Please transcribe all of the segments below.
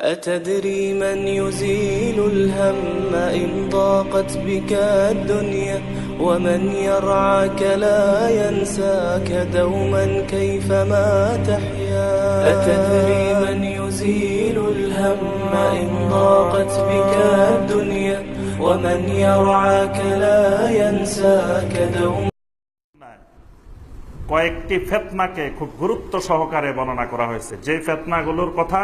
أتدري من يزيل الهم إن ضاقت بك الدنيا ومن يرعاك لا ينساك دوما كيفما تحيا أتدري من يزيل الهم إن ضاقت بك الدنيا ومن يرعاك لا ينساك دوما কয়েকটি ফেতনাকে খুব গুরুত্ব সহকারে বর্ণনা করা হয়েছে যে ফেতনাগুলোর কথা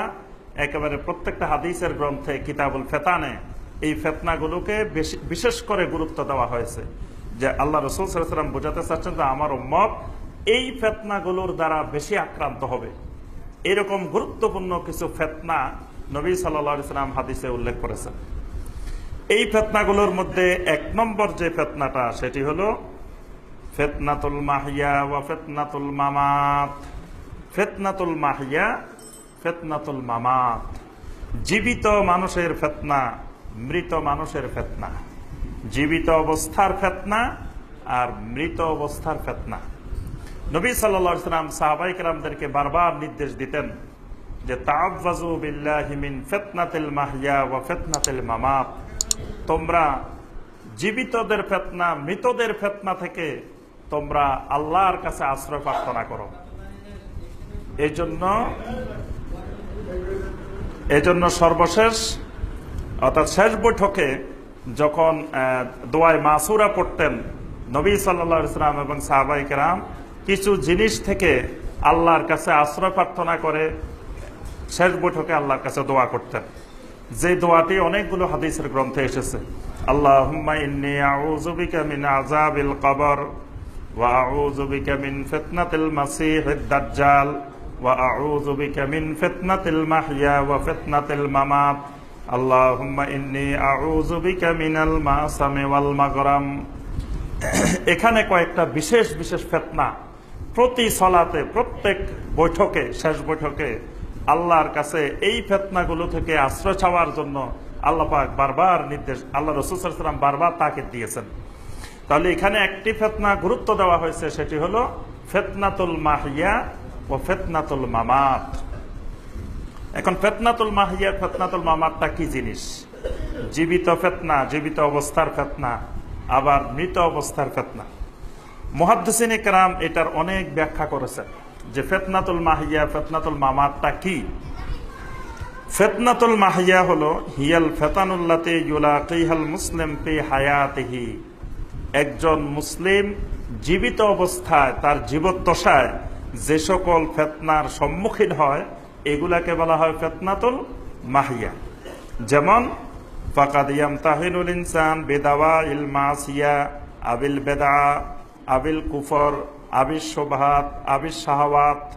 একেবারে প্রত্যেকটা হাদিসের গ্রন্থে কিতাবুল ফেতানে এই ফেতনাগুলোকে বেশি- বিশেষ করে গুরুত্ব দেওয়া হয়েছে যে আল্লাহ রসুল সাল্লাম বোঝাতে চাচ্ছেন যে আমার মত এই ফেতনাগুলোর দ্বারা বেশি আক্রান্ত হবে। এরকম গুরুত্বপূর্ণ কিছু ফেতনা নবী সাল্লা সাল্লাম হাদিসে উল্লেখ করেছেন। এই ফেতনাগুলোর মধ্যে এক নম্বর যে ফেতনাটা, সেটি হলো ফেতনাতুল মাহিয়া ওয়া ফেতনাতুল মামাত। ফেতনাতুল মাহিয়া ফেতনাতুল মামাত। জীবিত মানুষের ফেতনা, মৃত মানুষের ফেতনা। জীবিত অবস্থার ফেতনা আর মৃত অবস্থার ফেতনা। নবী সাল্লাম সাহাবাইকরামদেরকে বারবার নির্দেশ দিতেন যে মামাত। তোমরা জীবিতদের ফেতনা, মৃতদের ফেতনা থেকে তোমরা আল্লাহর কাছে আশ্রয় প্রার্থনা করো। এই জন্য এই জন্য সর্বশেষ, অর্থাৎ শেষ বৈঠকে যখন দোয়ায় মাসুরা পড়তেন নবী সাল্লা ইসলাম এবং সাহাবাই কেরাম, কিছু জিনিস থেকে আল্লাহর কাছে আশ্রয় প্রার্থনা করে শেষ বৈঠকে আল্লাহর কাছে দোয়া করতেন। যে দোয়াটি অনেকগুলো হাদিসের গ্রন্থে এসেছে। আল্লাহ কবর ওয়া আউযু বিকা দাজ্জাল। মিন ফিতনাতিল মাহইয়া ওয়া ফিতনাতিল মামাত। আল্লাহুম্মা ইন্নী আউযু বিকা মিনাল মাসামি ওয়াল মাগরাম। এখানে কয়েকটা বিশেষ বিশেষ ফেতনা প্রতি সলাতে, প্রত্যেক বৈঠকে, শেষ বৈঠকে আল্লাহর কাছে এই ফেতনাগুলো থেকে আশ্রয় চাওয়ার জন্য আল্লাহ পাক বারবার নির্দেশ, আল্লাহ রসুলাম বারবার তাকে দিয়েছেন। তাহলে এখানে একটি ফেতনা গুরুত্ব দেওয়া হয়েছে, সেটি হলো ফেতনাতুল মাহিয়া ও ফেতনাতুল মামাত। এখন ফেতনাতুল মাহিয়া, ফেতনাতুল মামাতটা কি জিনিস? জীবিত ফেতনা, জীবিত অবস্থার ফেতনা, আবার মৃত অবস্থার ফেতনা। মহাদ্দিন একরাম এটার অনেক ব্যাখ্যা করেছেন যে ফেতনাতুল মাহিয়া, ফেতনাতুল মামাতটা কি? ফেতনাতুল মাহিয়া হলো, হিয়াল ফেতানুল্লাতে ইউলাকিহাল মুসলিম পে হায়াতিহি। একজন মুসলিম জীবিত অবস্থায়, তার জীবদ্দশায় যে সকল ফেতনার সম্মুখীন হয়, এগুলাকে বলা হয় ফেতনাতুল মাহিয়া। যেমন, ফাকাদ ইয়ামতাহিনুল ইনসান বেদাওয়া ইল মাসিয়া, আবিল বেদা আবিল কুফর আবির শোভাত আবির শাহওয়াত।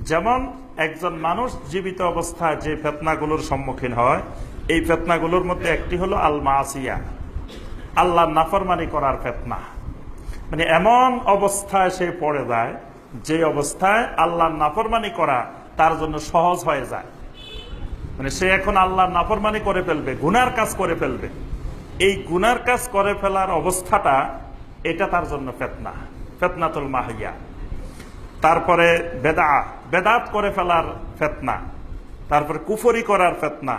যেমন, একজন মানুষ জীবিত অবস্থায় যে ফেতনাগুলোর সম্মুখীন হয়, এই ফেতনাগুলোর মধ্যে একটি হলো আল মাসিয়া। আল্লাহ নাফরমানি করার ফেতনা। মানে এমন অবস্থায় সে পড়ে যায় যে অবস্থায় আল্লাহ নাফরমানি করা তার জন্য সহজ হয়ে যায়। মানে সে এখন আল্লাহ নাফরমানি করে ফেলবে, গুনার কাজ করে ফেলবে। এই গুনার কাজ করে ফেলার অবস্থাটা এটা তার জন্য ফেতনা, ফেতনাতুল মাহিয়া। তারপরে বেদা বেদাত করে ফেলার ফেতনা, তারপরে কুফরি করার ফেতনা,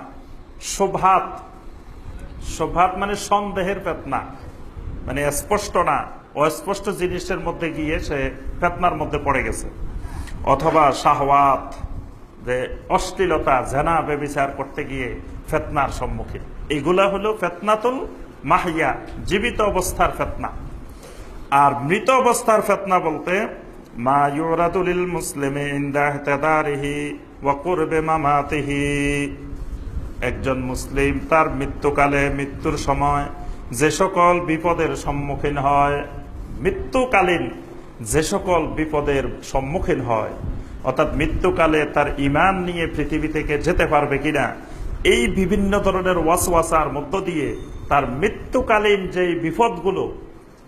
শোভাত শোভাত মানে সন্দেহের ফেতনা মানে স্পষ্ট না। অস্পষ্ট জিনিসের মধ্যে গিয়ে সে ফেতনার মধ্যে পড়ে গেছে। অথবা শাহওয়াত, যে অশ্লীলতা, জেনা, বেবিচার করতে গিয়ে ফেতনার সম্মুখীন। এগুলা হলো ফেতনাতুল মাহিয়া, জীবিত অবস্থার ফেতনা। আর মৃত অবস্থার ফেতনা বলতে, মা ইউরাদুলিল মুসলিমে ইনদাহ তেদারিহি মামাতিহি। একজন মুসলিম তার মৃত্যুকালে মৃত্যুর সময় যে সকল বিপদের সম্মুখীন হয় মৃত্যুকালীন যে সকল বিপদের সম্মুখীন হয়, অর্থাৎ মৃত্যুকালে তার ইমান নিয়ে পৃথিবী থেকে যেতে পারবে কিনা, এই বিভিন্ন ধরনের ওয়াসওয়াসার মধ্য দিয়ে তার মৃত্যুকালীন যেই বিপদগুলো,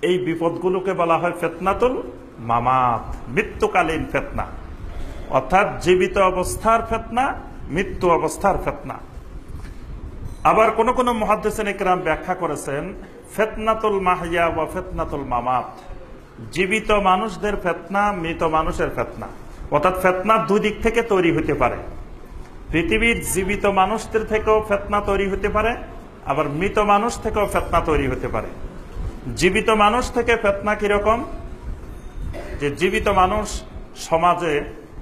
এই বিপদগুলোকে বলা হয় ফেতনাতুল মামাত, মৃত্যুকালীন ফেতনা। অর্থাৎ জীবিত অবস্থার ফেতনা, মৃত্যু অবস্থার ফেতনা। আবার কোন কোন ইকরাম ব্যাখ্যা করেছেন ফেতনাতুল মাহিয়া বা ফেতনাতুল মামাত। জীবিত মানুষদের ফেতনা, মৃত মানুষের ফেতনা। অর্থাৎ ফেতনা দুই দিক থেকে তৈরি হতে পারে। পৃথিবীর জীবিত মানুষদের থেকেও ফেতনা তৈরি হতে পারে, আবার মৃত মানুষ থেকেও ফেতনা তৈরি হতে পারে। জীবিত মানুষ থেকে ফেতনা কীরকম যে জীবিত মানুষ সমাজে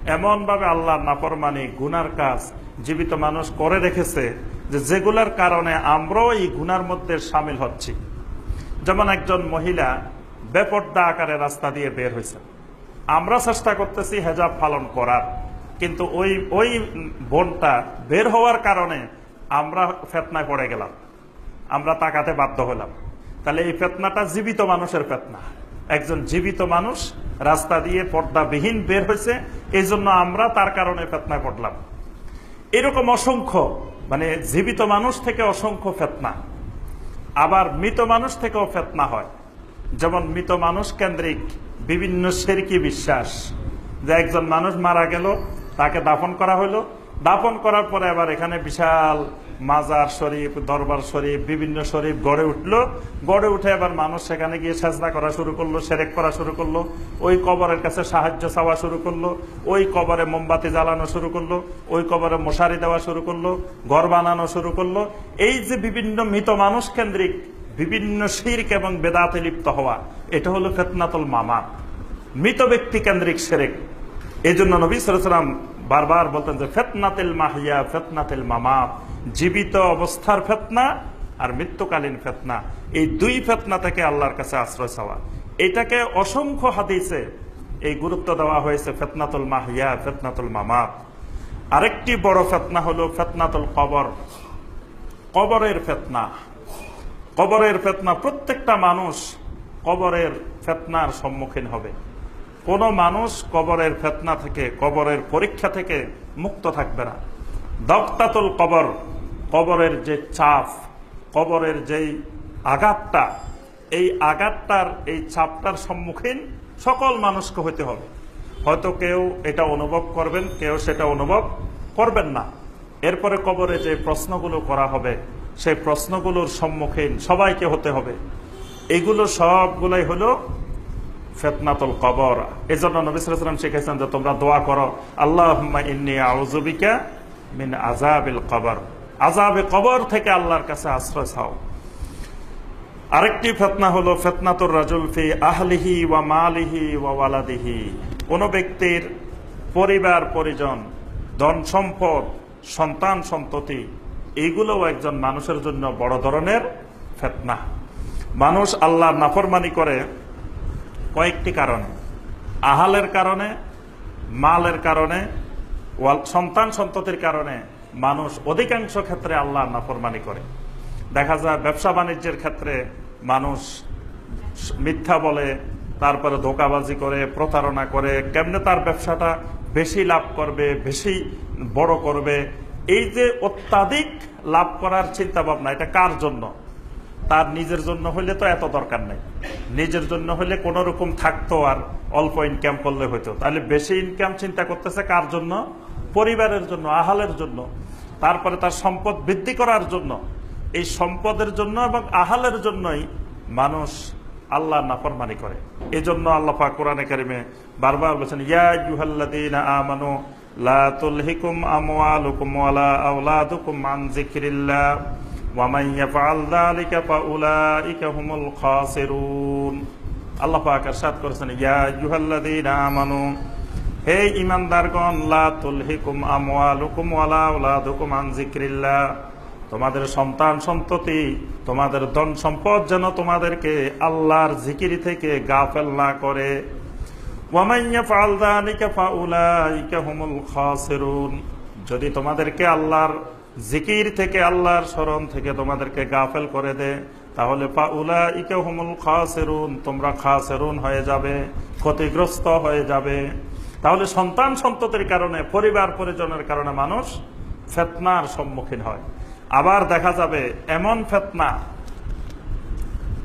এমনভাবে আল্লাহর নাফরমানি, গুনার কাজ জীবিত মানুষ করে রেখেছে যে যেগুলার কারণে আমরাও এই গুনার মধ্যে সামিল হচ্ছি। যেমন একজন মহিলা বেপর্দা আকারে রাস্তা দিয়ে বের হয়েছে। আমরা চেষ্টা করতেছি হেজাব পালন করার, কিন্তু ওই ওই বোনটা বের হওয়ার কারণে আমরা ফেতনায় পড়ে গেলাম। আমরা তাকাতে বাধ্য হলাম। তাহলে এই ফেতনাটা জীবিত মানুষের ফেতনা। একজন জীবিত মানুষ রাস্তা দিয়ে পর্দাবিহীন বের হয়েছে এই জন্য আমরা তার কারণে ফেতনায় পড়লাম। এরকম অসংখ্য মানে জীবিত মানুষ থেকে অসংখ্য ফেতনা। আবার মৃত মানুষ থেকেও ফেতনা হয়। যেমন মৃত মানুষ কেন্দ্রিক বিভিন্ন সেরকি বিশ্বাস। যে একজন মানুষ মারা গেল, তাকে দাফন করা হলো দাফন করার পরে আবার এখানে বিশাল মাজার শরীফ, দরবার শরীফ, বিভিন্ন শরীফ গড়ে উঠল। গড়ে উঠে আবার মানুষ সেখানে গিয়ে সাজদা করা শুরু করল, সেরেক করা শুরু করল। ওই কবরের কাছে সাহায্য চাওয়া শুরু করল। ওই কবরে মোমবাতি জ্বালানো শুরু করল। ওই কবরে মশারি দেওয়া শুরু করল। ঘর বানানো শুরু করল। এই যে বিভিন্ন মৃত মানুষ কেন্দ্রিক, বিভিন্ন শির্ক এবং বেদাতে লিপ্ত হওয়া, এটা হলো ফেতনাতুল মামা মৃত ব্যক্তি কেন্দ্রিক সেরেক। এই জন্য নবী সালাম বারবার বলতেন যে, ফেতনাতিল মাহিয়া, ফেতনাতিল মামা জীবিত অবস্থার ফেতনা আর মৃত্যুকালীন ফেতনা। এই দুই ফেতনা থেকে আল্লাহর কাছে আশ্রয় চাওয়া। এটাকে অসংখ্য হাদিসে এই গুরুত্ব দেওয়া হয়েছে, ফেতনাতুল মাহিয়া, ফেতনাতুল মামা আরেকটি বড় ফেতনা হলো ফেতনাতুল কবর। কবরের ফেতনা। কবরের ফেতনা, প্রত্যেকটা মানুষ কবরের ফেতনার সম্মুখীন হবে। কোনো মানুষ কবরের ফেতনা থেকে, কবরের পরীক্ষা থেকে মুক্ত থাকবে না। দক্তাতুল কবর, কবরের যে চাপ, কবরের যেই আঘাতটা, এই আঘাতটার, এই চাপটার সম্মুখীন সকল মানুষকে হতে হবে। হয়তো কেউ এটা অনুভব করবেন, কেউ সেটা অনুভব করবেন না। এরপরে কবরে যে প্রশ্নগুলো করা হবে, সেই প্রশ্নগুলোর সম্মুখীন সবাইকে হতে হবে। এগুলো সবগুলাই হলো ফেতনাতুল কবর। এই জন্য নবিসাম শিখেছেন যে তোমরা দোয়া করো আল্লাহ ইন্নি আউজুবিকা মিন আজাবিল কবর। আজাবে কবর থেকে আল্লাহর কাছে আশ্রয় চাও। আরেকটি ফেতনা হলো ফেতনাতুর রাজুল ফি আহলিহি ওয়া মালিহি ওয়া ওয়ালাদিহি। কোন ব্যক্তির পরিবার, পরিজন, ধন সম্পদ, সন্তান সন্ততি এইগুলোও একজন মানুষের জন্য বড় ধরনের ফেতনা। মানুষ আল্লাহ নাফরমানি করে কয়েকটি কারণে। আহালের কারণে, মালের কারণে সন্তান সন্ততির কারণে মানুষ অধিকাংশ ক্ষেত্রে আল্লাহ নাফরমানি করে। দেখা যায় ব্যবসা বাণিজ্যের ক্ষেত্রে মানুষ মিথ্যা বলে, তারপরে ধোকাবাজি করে, প্রতারণা করে, কেমনে তার ব্যবসাটা বেশি লাভ করবে, বেশি বড় করবে, এই যে অত্যাধিক লাভ করার চিন্তা ভাবনা এটা কার জন্য? তার নিজের জন্য হইলে তো এত দরকার নেই। নিজের জন্য হইলে কোন রকম থাকতো আর অল্প ইনকাম করলে হইতো। তাহলে বেশি ইনকাম চিন্তা করতেছে কার জন্য? পরিবারের জন্য, আহালের জন্য। তারপরে তার সম্পদ বৃদ্ধি করার জন্য। এই সম্পদের জন্য এবং আহালের জন্যই মানুষ আল্লাহ নাফরমানি করে। এই জন্য আল্লাহ পাক কোরআনে কারিমে বারবার বলছেন, ইয়া লা তুলহিকুম আমওয়ালুকুম ওয়ালা আওলাদুকুম আন যিকরিল্লাহ। আল্লাহ পাক সাত করেছেন আমানু, হে ইমানদারগণ লা তুলহিকুম আমওয়ালুকুম ওয়ালা আওলাদুকুম আন যিকরিল্লাহ। তোমাদের সন্তান সন্ততি, তোমাদের ধন সম্পদ যেন তোমাদেরকে আল্লাহর জিকির থেকে গাফেল না করে। যদি তোমাদেরকে আল্লাহর জিকির থেকে আল্লাহর স্মরণ থেকে তোমাদেরকে গাফেল করে দে, তাহলে ফাউলাইকা হুমুল খাসিরুন, তোমরা খাসিরুন হয়ে যাবে, ক্ষতিগ্রস্ত হয়ে যাবে। তাহলে সন্তান সন্ততির কারণে, পরিবার পরিজনের কারণে মানুষ ফেতনার সম্মুখীন হয়। আবার দেখা যাবে এমন ফেতনা,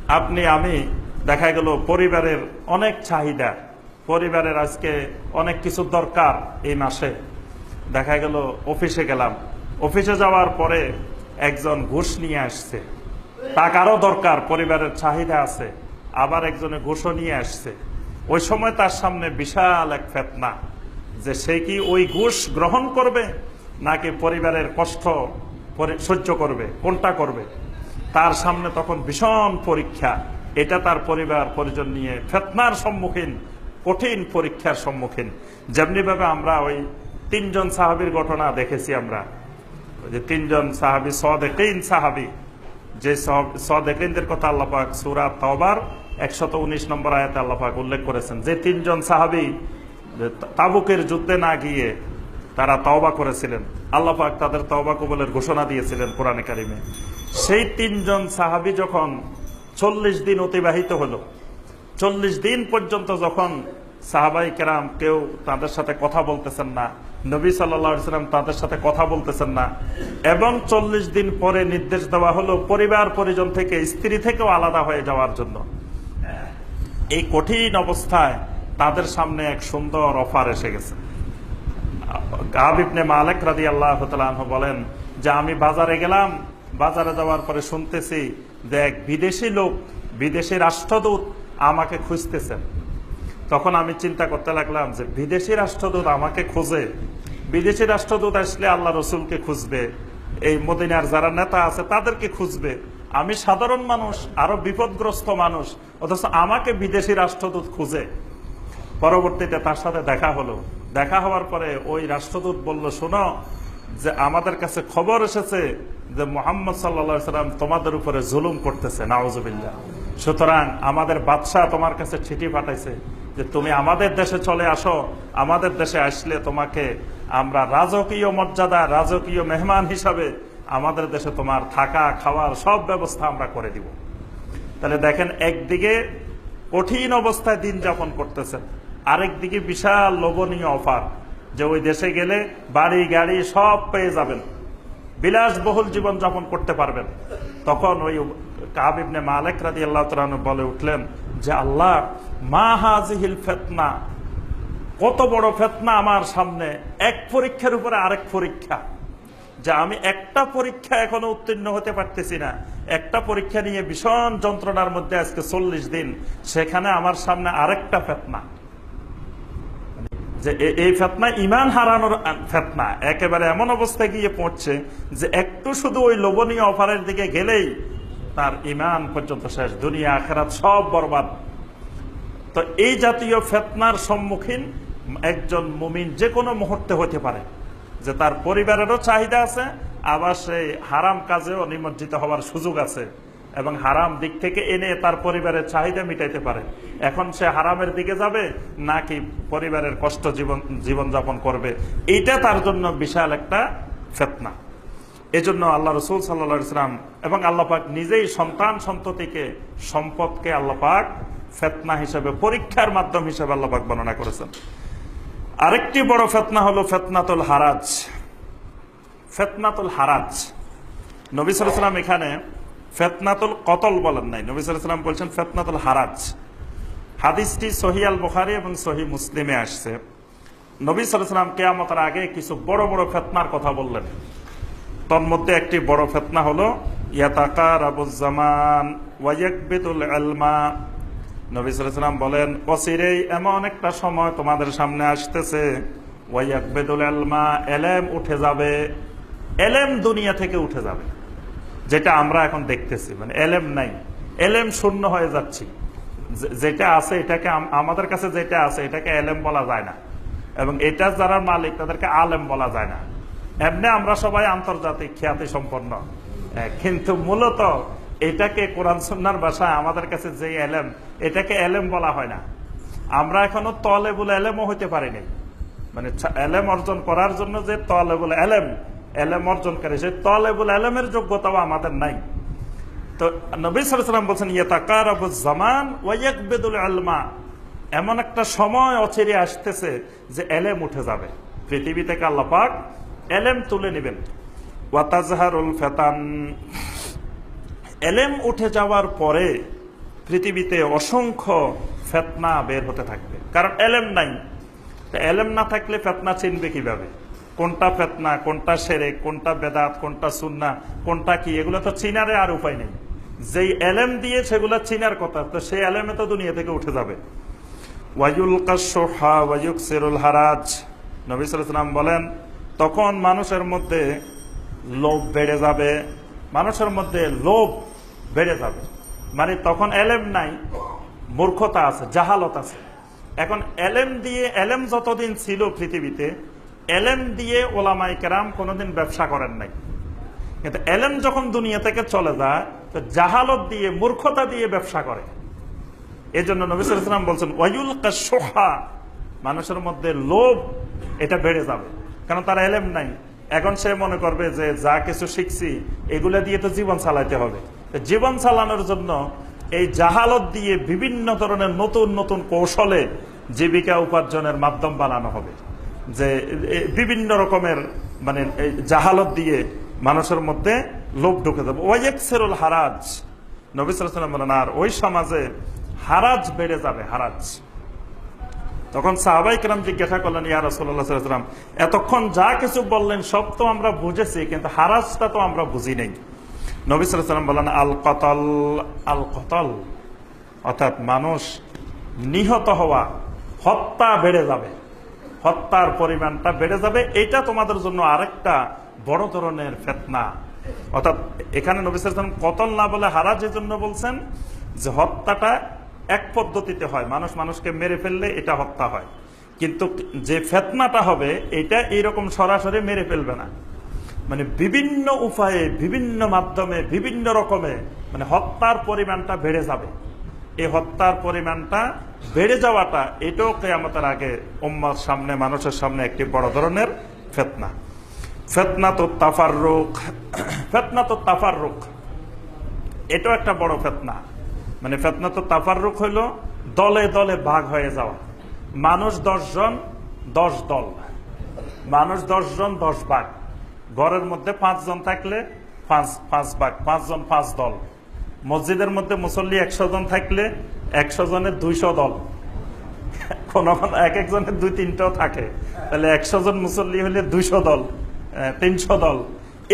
আপনি, আমি, দেখা গেল পরিবারের অনেক চাহিদা, পরিবারের আজকে অনেক কিছু দরকার এই মাসে। দেখা গেল অফিসে গেলাম অফিসে যাওয়ার পরে একজন ঘুষ নিয়ে আসছে। টাকারও দরকার, পরিবারের চাহিদা আছে। আবার একজনে ঘুষও নিয়ে আসছে। ওই সময় তার সামনে বিশাল এক ফেতনা যে সে কি ওই ঘুষ গ্রহণ করবে, নাকি পরিবারের কষ্ট সহ্য করবে, কোনটা করবে? তার সামনে তখন ভীষণ পরীক্ষা। এটা তার পরিবার, পরিজন নিয়ে ফেতনার সম্মুখীন, কঠিন পরীক্ষার সম্মুখীন। যেমনিভাবে আমরা ওই তিনজন সাহাবির ঘটনা দেখেছি আমরা। যে তিনজন সাহাবি সদেকিন সাহাবি, যে সদেকিনদের কথা আল্লাপাক সুরা তবার একশত উনিশ নম্বর আয়াতে আল্লাপাক উল্লেখ করেছেন। যে তিনজন সাহাবি তাবুকের যুদ্ধে না গিয়ে তারা তওবা করেছিলেন আল্লাপাক তাদের তওবা কবলের ঘোষণা দিয়েছিলেন কোরআনে কারিমে। সেই তিনজন সাহাবি যখন চল্লিশ দিন অতিবাহিত হলো, চল্লিশ দিন পর্যন্ত যখন সাহাবাই কেরাম কেউ তাদের সাথে কথা বলতেছেন না। নবী সাল্লাম তাদের সাথে কথা বলতেছেন না। এবং চল্লিশ দিন পরে নির্দেশ দেওয়া হলো পরিবার পরিজন থেকে স্ত্রী থেকেও আলাদা হয়ে যাওয়ার জন্য। এই কঠিন অবস্থায় তাদের সামনে এক সুন্দর অফার এসে গেছে। কাবিবনে মালেক রাদি আল্লাহ বলেন যে, আমি বাজারে গেলাম, বাজারে যাওয়ার পরে শুনতেছি যে এক বিদেশি লোক, বিদেশি রাষ্ট্রদূত আমাকে খুঁজতেছেন। তখন আমি চিন্তা করতে লাগলাম যে বিদেশি রাষ্ট্রদূত আমাকে খোঁজে। বিদেশি রাষ্ট্রদূত আসলে আল্লাহ রসুলকে খুঁজবে। এই মদিনার যারা নেতা আছে তাদেরকে খুঁজবে। আমি সাধারণ মানুষ, আরও বিপদগ্রস্ত মানুষ, অথচ আমাকে বিদেশি রাষ্ট্রদূত খুঁজে। পরবর্তীতে তার সাথে দেখা হলো। দেখা হওয়ার পরে ওই রাষ্ট্রদূত বলল, শোনো, যে আমাদের কাছে খবর এসেছে যে মোহাম্মদ সাল্লা সাল্লাম তোমাদের উপরে জুলুম করতেছে নাওজবিল্লা সুতরাং আমাদের বাদশাহ তোমার কাছে চিঠি পাঠাইছে। যে তুমি আমাদের দেশে চলে আসো, আমাদের দেশে আসলে তোমাকে আমরা রাজকীয় মর্যাদা, রাজকীয় মেহমান হিসাবে আমাদের দেশে তোমার থাকা, খাওয়ার সব ব্যবস্থা আমরা করে দিব। তাহলে দেখেন, একদিকে কঠিন অবস্থায় দিন যাপন করতেছেন, আরেকদিকে বিশাল লোভনীয় অফার যে ওই দেশে গেলে বাড়ি, গাড়ি সব পেয়ে যাবেন, বিলাসবহুল জীবন যাপন করতে পারবেন। তখন ওই কাবিবনে মালেক রাদি আল্লাহ বলে উঠলেন যে আল্লাহ, মা হাজিহিল ফেতনা কত বড় ফেতনা আমার সামনে, এক পরীক্ষার উপরে আরেক পরীক্ষা। যে আমি একটা পরীক্ষা এখনও উত্তীর্ণ হতে পারতেছি না। একটা পরীক্ষা নিয়ে ভীষণ যন্ত্রণার মধ্যে আজকে চল্লিশ দিন, সেখানে আমার সামনে আরেকটা ফেতনা। যে এই ফেতনা ইমান হারানোর ফেতনা, একেবারে এমন অবস্থায় গিয়ে পৌঁছছে যে একটু শুধু ওই লোভনীয় অফারের দিকে গেলেই তার ইমান পর্যন্ত শেষ, দুনিয়া, আখেরাত সব বরবাদ। তো এই জাতীয় ফেতনার সম্মুখীন একজন মুমিন যে কোনো মুহূর্তে হতে পারে, যে তার পরিবারেরও চাহিদা আছে, আবার সেই হারাম কাজেও নিমজ্জিত হওয়ার সুযোগ আছে এবং হারাম দিক থেকে এনে তার পরিবারের চাহিদা মিটাইতে পারে। এখন সে হারামের দিকে যাবে, নাকি পরিবারের কষ্ট জীবন, জীবনযাপন করবে? এইটা তার জন্য বিশাল একটা ফেতনা। এজন্য আল্লাহ রসুল সাল্লা ইসলাম এবং আল্লাহ পাক নিজেই সন্তান সন্ততিকে সম্পদকে আল্লাহ পাক ফেতনা হিসেবে, পরীক্ষার মাধ্যম হিসেবে আল্লাহ পাক বর্ণনা করেছেন। আরেকটি বড় ফেতনা হলো ফেতনাতুল হারাজ। ফেতনাতুল হারাজ। নবী সাল্লাম এখানে ফেতনাতুল কতল বলেন নাই। নবী সাল্লাম বলছেন ফেতনাতুল হারাজ। হাদিসটি সহি আল বুখারি এবং সহি মুসলিমে আসছে। নবী সাল্লাম কেয়ামতের আগে কিছু বড় বড় ফেতনার কথা বললেন। তন্মধ্যে একটি বড় ফেতনা হলো ইয়াতাকার আবুজ্জামান ওয়াইয়াকবিতুল আলমা নবী সাল্লাম বলেন অসিরেই এমন একটা সময় তোমাদের সামনে আসতেছে ওয়াইয়াকবিদুল আলমা এলেম উঠে যাবে, এলেম দুনিয়া থেকে উঠে যাবে, যেটা আমরা এখন দেখতেছি মানে এলেম নাই, এলেম শূন্য হয়ে যাচ্ছি যেটা আছে এটাকে আমাদের কাছে যেটা আছে এটাকে এলেম বলা যায় না, এবং এটা যারা মালিক তাদেরকে আলেম বলা যায় না এমনি আমরা সবাই আন্তর্জাতিক খ্যাতি সম্পন্ন। কিন্তু মূলত এটাকে কোরআন সন্ন্যার ভাষায় আমাদের কাছে যে এলেম, এটাকে এলেম বলা হয় না। আমরা এখনও তলেবুল এলেমও হইতে পারিনি। মানে এলেম অর্জন করার জন্য যে তলেবুল এলেম এলেম অর্জনকারী, সেই তলেবুল এলেমের যোগ্যতাও আমাদের নাই। তো নবী সালাম বলছেন ইয়েতাকার জামান ওয়াইয়াকবেদুল আলমা এমন একটা সময় অচিরে আসতেছে যে এলেম উঠে যাবে। পৃথিবী থেকে আল্লাহ পাক এলেম তুলে নেবেন। ওয়াতাজহারুল ফেতান। এলেম উঠে যাওয়ার পরে পৃথিবীতে অসংখ্য ফেতনা বের হতে থাকবে। কারণ এলেম নাই। এলেম না থাকলে ফেতনা চিনবে কীভাবে? কোনটা ফেতনা, কোনটা সেরে কোনটা বেদাত, কোনটা সুন্না কোনটা কি? এগুলো তো চিনারে আর উপায় নেই। যেই এলেম দিয়ে সেগুলো চিনার কথা, তো সেই এলেমে তো দুনিয়া থেকে উঠে যাবে। ওয়াজুল কাসোহা ওয়াজুক সেরুল হারাজ। নবী সালাম বলেন তখন মানুষের মধ্যে লোভ বেড়ে যাবে, মানুষের মধ্যে লোভ বেড়ে যাবে। মানে তখন এলেম নাই, মূর্খতা আছে, জাহালত আছে। এখন এলেম দিয়ে, এলেম যতদিন ছিল পৃথিবীতে, এলেম দিয়ে ওলামাই কেরাম কোনোদিন ব্যবসা করেন নাই। কিন্তু এলেম যখন দুনিয়া থেকে চলে যায়, তো জাহালত দিয়ে, মূর্খতা দিয়ে ব্যবসা করে। এই জন্য নবিসাম বলছেন ওয়াইউল সোহা মানুষের মধ্যে লোভ এটা বেড়ে যাবে। কারণ তার এলেম নাই। এখন সে মনে করবে যে যা কিছু শিখছি, এগুলা দিয়ে তো জীবন চালাইতে হবে। জীবন চালানোর জন্য এই জাহালত দিয়ে বিভিন্ন ধরনের নতুন নতুন কৌশলে জীবিকা উপার্জনের মাধ্যম বানানো হবে। যে বিভিন্ন রকমের মানে জাহালত দিয়ে মানুষের মধ্যে লোভ ঢুকে যাবে। ওয়াইয়েকসেরুল হারাজ। নবী সাল্লাম বলেন, আর ওই সমাজে হারাজ বেড়ে যাবে, হারাজ। তখন সাহাবাই কেরাম জিজ্ঞাসা করলেন, ইয়া রসুল্লাহাম এতক্ষণ যা কিছু বললেন সব তো আমরা বুঝেছি, কিন্তু হারাজটা তো আমরা বুঝি নেই। নবী সাল্লাম বলেন আল কতল আল কতল অর্থাৎ মানুষ নিহত হওয়া, হত্যা বেড়ে যাবে। হত্যার পরিমাণটা বেড়ে যাবে, এটা তোমাদের জন্য আরেকটা বড় ধরনের ফেতনা। অর্থাৎ এখানে নবী সাল্লাম কতল না বলে হারাজ জন্য বলছেন যে হত্যাটা এক পদ্ধতিতে হয়। মানুষ মানুষকে মেরে ফেললে এটা হত্যা হয়। কিন্তু যে ফেতনাটা হবে, এটা এইরকম সরাসরি মেরে ফেলবে না। মানে বিভিন্ন উপায়ে, বিভিন্ন মাধ্যমে, বিভিন্ন রকমে মানে হত্যার পরিমাণটা বেড়ে যাবে। এই হত্যার পরিমাণটা বেড়ে যাওয়াটা এটাও কেয়ামতের আগে উম্মার সামনে, মানুষের সামনে একটি বড় ধরনের ফেতনা। ফেতনা তো তাফার রোগ ফেতনা তো তাফার রোগ এটাও একটা বড় ফেতনা। মানে ফেতনা তো তাফার রোগ হইল, দলে দলে ভাগ হয়ে যাওয়া। মানুষ দশজন, দশ দল। মানুষ দশজন, দশ ভাগ। ঘরের মধ্যে পাঁচজন থাকলে পাঁচ পাঁচ ভাগ, পাঁচজন, পাঁচ দল। মসজিদের মধ্যে মুসল্লি একশো জন থাকলে একশো জনের দুইশো দল। কোন এক একজনের দুই তিনটাও থাকে। তাহলে একশো জন মুসল্লি হলে দুইশো দল তিনশো দল।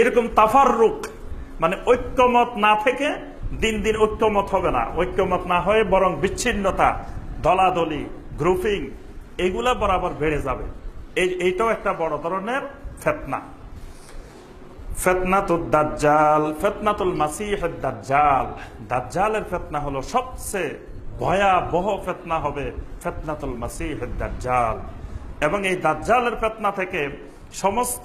এরকম তাফার রুক মানে ঐক্যমত না থেকে দিন দিন ঐক্যমত হবে না, ঐক্যমত না হয়ে বরং বিচ্ছিন্নতা দলাদলি গ্রুপিং এগুলা বরাবর বেড়ে যাবে। এই, এইটাও একটা বড় ধরনের ফেতনা। ফেতনাতুল দাজ্জালের ফেতনা হলো সবচেয়ে ভয়াবহ ফেতনা হবে ফেতনাতুল এবং এই দাজ্জালের ফেতনা থেকে সমস্ত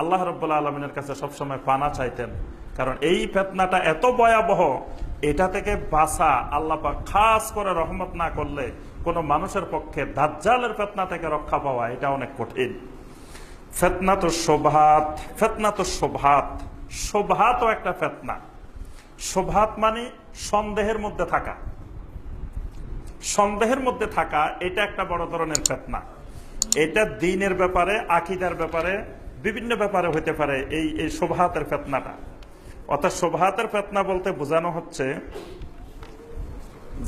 আল্লাহ রব্বুল্লা আলমিনের কাছে সবসময় পানা চাইতেন। কারণ এই ফেতনাটা এত ভয়াবহ, এটা থেকে বাঁচা আল্লাহ পাক খাস করে রহমত না করলে কোনো মানুষের পক্ষে দাজ্জালের ফেতনা থেকে রক্ষা পাওয়া এটা অনেক কঠিন। ফেতনা তো শোভাত ফেতনা তো শোভাত শোভাতও একটা ফেতনা। শোভাত মানে সন্দেহের মধ্যে থাকা। সন্দেহের মধ্যে থাকা, এটা একটা বড় ধরনের ফেতনা। এটা দিনের ব্যাপারে, আকিদার ব্যাপারে, বিভিন্ন ব্যাপারে হতে পারে এই এই শোভাতের ফেতনাটা। অর্থাৎ শোভাতের ফেতনা বলতে বোঝানো হচ্ছে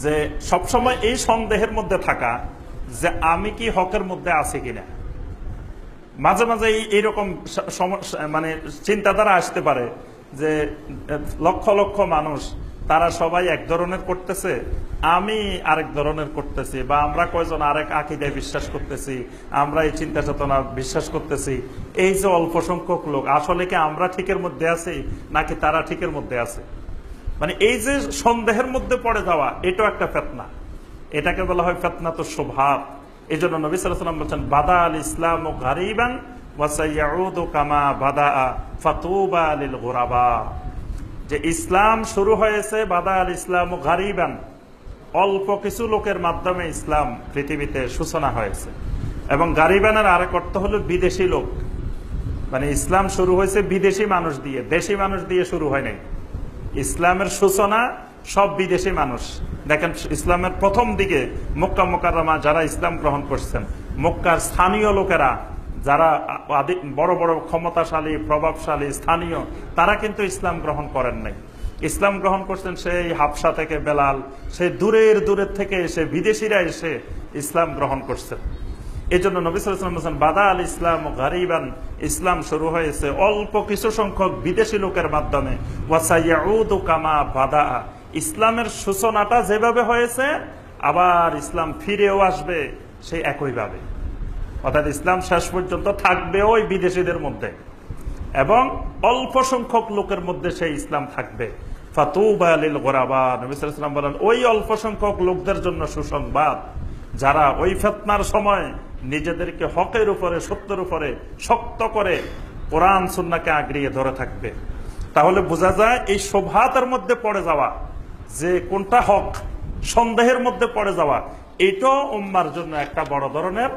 যে সবসময় এই সন্দেহের মধ্যে থাকা যে আমি কি হকের মধ্যে আছি কিনা। মাঝে মাঝে এইরকম মানে চিন্তাধারা আসতে পারে যে লক্ষ লক্ষ মানুষ তারা সবাই এক ধরনের করতেছে, আমি আরেক ধরনের করতেছি, বা আমরা কয়জন আরেক আকিদায় বিশ্বাস করতেছি, আমরা এই চিন্তা চেতনা বিশ্বাস করতেছি, এই যে অল্প সংখ্যক লোক, আসলে কি আমরা ঠিকের মধ্যে আছি, নাকি তারা ঠিকের মধ্যে আছে? মানে এই যে সন্দেহের মধ্যে পড়ে যাওয়া, এটাও একটা ফেতনা। এটাকে বলা হয় ফেতনা তো স্বভাব এই জন্য নবী সাল্লাম বলছেন বাদা আল ইসলাম ও গারিবান কামা বাদা ফাতুবা আলিল গোরাবা। যে ইসলাম শুরু হয়েছে বাদা আল ইসলাম গারিবান। অল্প কিছু লোকের মাধ্যমে ইসলাম পৃথিবীতে সূচনা হয়েছে। এবং গারিবানের আরেক অর্থ হলো বিদেশি লোক। মানে ইসলাম শুরু হয়েছে বিদেশি মানুষ দিয়ে, দেশি মানুষ দিয়ে শুরু হয় নাই। ইসলামের সূচনা সব বিদেশি মানুষ। দেখেন, ইসলামের প্রথম দিকে মক্কা মোকাররমা যারা ইসলাম গ্রহণ করছেন, মক্কার স্থানীয় লোকেরা যারা বড় বড় ক্ষমতাশালী, প্রভাবশালী, স্থানীয়, তারা কিন্তু ইসলাম গ্রহণ করেন নাই। ইসলাম গ্রহণ করছেন সেই হাফসা থেকে বেলাল, সেই দূরের দূরের থেকে এসে বিদেশিরা এসে ইসলাম গ্রহণ করছেন। এই জন্য নবিসাম বাদা আল ইসলাম গারিবান, ইসলাম শুরু হয়েছে অল্প কিছু সংখ্যক বিদেশি লোকের মাধ্যমে। কামা বাদা ইসলামের সূচনাটা যেভাবে হয়েছে, আবার ইসলাম ফিরেও আসবে সেই একইভাবে। অর্থাৎ ইসলাম শেষ পর্যন্ত থাকবে ওই বিদেশিদের মধ্যে। এবং অল্প সংখ্যক লোকের মধ্যে সেই ইসলাম থাকবে। ফাতুবা আলিল গোরাবা, নবী সাল্লাল্লাহু আলাইহি বলেন, ওই অল্প সংখ্যক লোকদের জন্য সুসংবাদ, যারা ওই ফেতনার সময় নিজেদেরকে হকের উপরে, সত্যের উপরে শক্ত করে কোরআন, সুন্নাকে আগড়িয়ে ধরে থাকবে। তাহলে বোঝা যায় এই শোভাতের মধ্যে পড়ে যাওয়া, যে কোনটা হক, সন্দেহের মধ্যে পড়ে যাওয়া, এটাও উম্মার জন্য একটা বড় ধরনের